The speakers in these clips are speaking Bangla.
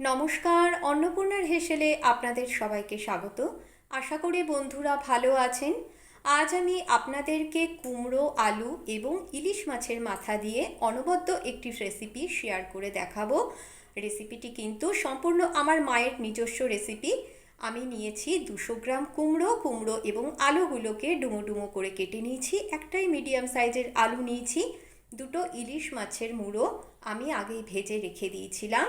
নমস্কার, অন্নপূর্ণার হেসেলে আপনাদের সবাইকে স্বাগত। আশা করি বন্ধুরা ভালো আছেন। আজ আমি আপনাদেরকে কুমড়ো, আলু এবং ইলিশ মাছের মাথা দিয়ে অনবদ্য একটি রেসিপি শেয়ার করে দেখাবো। রেসিপিটি কিন্তু সম্পূর্ণ আমার মায়ের নিজস্ব রেসিপি আমি নিয়েছি দুশো গ্রাম কুমড়ো কুমড়ো এবং আলুগুলোকে ডুমো ডুমো করে কেটে নিয়েছি। একটাই মিডিয়াম সাইজের আলু নিয়েছি। দুটো ইলিশ মাছের মুড়ো আমি আগেই ভেজে রেখে দিয়েছিলাম।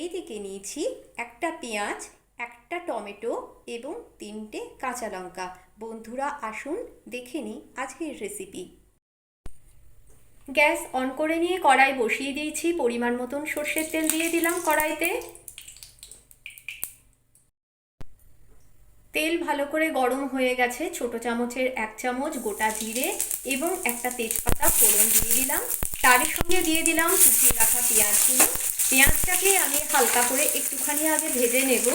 এই দিকে নিয়েছি একটা পেঁয়াজ, একটা টমেটো এবং তিনটে কাঁচা লঙ্কা। বন্ধুরা, আসুন দেখে নিই আজকের রেসিপি গ্যাস অন করে নিয়ে কড়াই বসিয়ে দিয়েছি। পরিমাণ মতন সর্ষের তেল দিয়ে দিলাম কড়াইতে। তেল ভালো করে গরম হয়ে গেছে। ছোট চামচের এক চামচ গোটা জিরে এবং একটা তেজপাতা ফোড়ন দিয়ে দিলাম। তার সঙ্গে দিয়ে দিলাম কুচিয়ে রাখা পেঁয়াজগুলো। পেঁয়াজটাকে আমি হালকা করে একটুখানি আগে ভেজে নেব।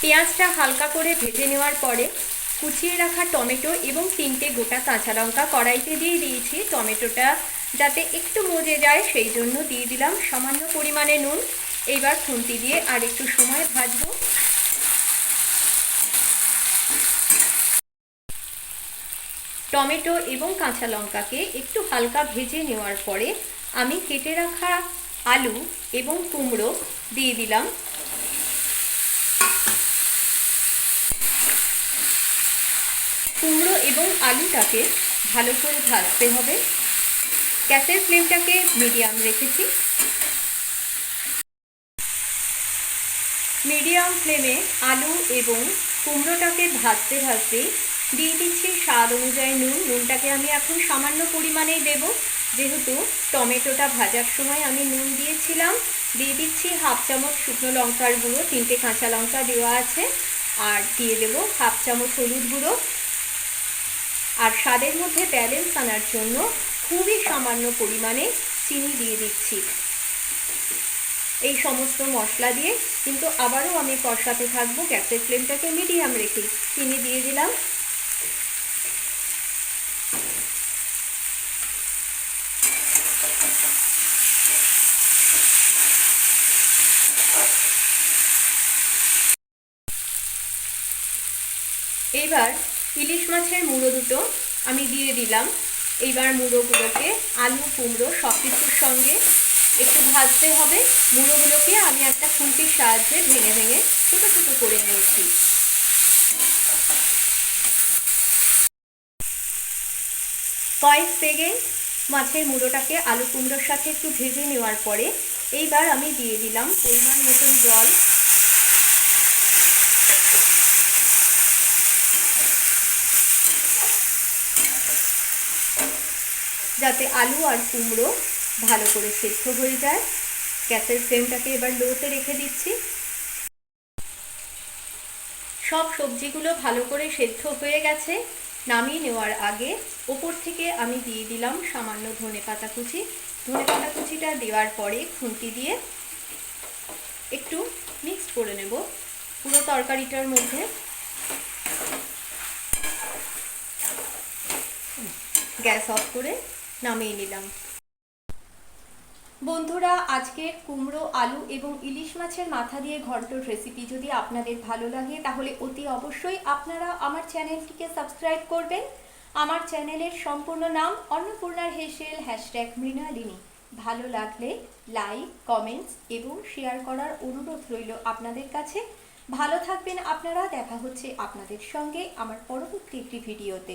পেঁয়াজটা হালকা করে ভেজে নেওয়ার পরে কুচিয়ে রাখা টমেটো এবং তিনটে গোটা কাঁচা লঙ্কা কড়াইতে দিয়ে দিয়েছি। টমেটোটা যাতে একটু মজে যায়, সেই জন্য দিয়ে দিলাম সামান্য পরিমাণে নুন। এইবার খুন্তি দিয়ে আর একটু সময় ভাজবো। টমেটো এবং কাঁচা লঙ্কাকে একটু হালকা ভেজে নেওয়ার পরে আমি কেটে রাখা আলু এবং কুমড়ো দিয়ে দিলাম। কুমড়ো এবং আলুটাকে ভালো করে ভাজতে হবে। গ্যাসের ফ্লেমটাকে মিডিয়াম রেখেছি। মিডিয়াম ফ্লেমে আলু এবং কুমড়োটাকে ভাজতে ভাজতে দিয়ে দিচ্ছি স্বাদ অনুযায়ী নুন। নুনটাকে আমি এখন সামান্য পরিমাণেই দেব। যেহেতু টমেটোটা ভাজার সময় আমি নুন দিয়েছিলাম, দিয়ে দিচ্ছি হাফ চামচ শুকনো লঙ্কার গুঁড়ো, তিনটে কাঁচা লঙ্কা দেওয়া আছে, আর দিয়ে দেব হাফ চামচ হলুদ গুঁড়ো। আর স্বাদের মধ্যে ব্যালেন্স আনার জন্য খুবই সামান্য পরিমাণে চিনি দিয়ে দিচ্ছি। এই সমস্ত মশলা দিয়ে কিন্তু আবারও আমি কষাতে থাকব। গ্যাসের ফ্লেমটাকে মিডিয়াম রেখে চিনি দিয়ে দিলাম। এইবার ইলিশ মাছের মুড়ো দুটো আমি দিয়ে দিলাম। এইবার মুড়োগুলোকে আলু, কুমড়ো সব কিছুর সঙ্গে একটু ভাজতে হবে। মুড়োগুলোকে আমি একটা খুন্তির সাহায্যে ভেঙে ভেঙে ছোটো ছোটো করে নিয়েছি। কয়েক সেকেন্ড মাছের মুড়োটাকে আলু, কুমড়োর সাথে একটু ভেজে নেওয়ার পরে এইবার আমি দিয়ে দিলাম পরিমাণ মতন জল। যাতে আলু আর কুমড়ো ভালো করে সেদ্ধ হয়ে যায়। গ্যাসের ফ্লেমটাকে এবার লোতে রেখে দিচ্ছি। সব সবজিগুলো ভালো করে সেদ্ধ হয়ে গেছে। নামিয়ে নেওয়ার আগে ওপর থেকে আমি দিয়ে দিলাম সামান্য ধনে পাতা কুচি। ধনে পাতা কুচিটা দেওয়ার পরে খুন্তি দিয়ে একটু মিক্স করে নেব পুরো তরকারিটার মধ্যে। গ্যাস অফ করে নামিয়ে নিলাম। বন্ধুরা আজকের কুমড়ো, আলু এবং ইলিশ মাছের মাথা দিয়ে ঘন্টর রেসিপি যদি আপনাদের ভালো লাগে, তাহলে অতি অবশ্যই আপনারা আমার চ্যানেলটিকে সাবস্ক্রাইব করবেন। আমার চ্যানেলের সম্পূর্ণ নাম অন্নপূর্ণার হেসেল হ্যাশট্যাগ মৃণালিনী। ভালো লাগলে লাইক কমেন্টস এবং শেয়ার করার অনুরোধ রইল আপনাদের কাছে। ভালো থাকবেন আপনারা, দেখা হচ্ছে আপনাদের সঙ্গে আমার পরবর্তী একটি ভিডিওতে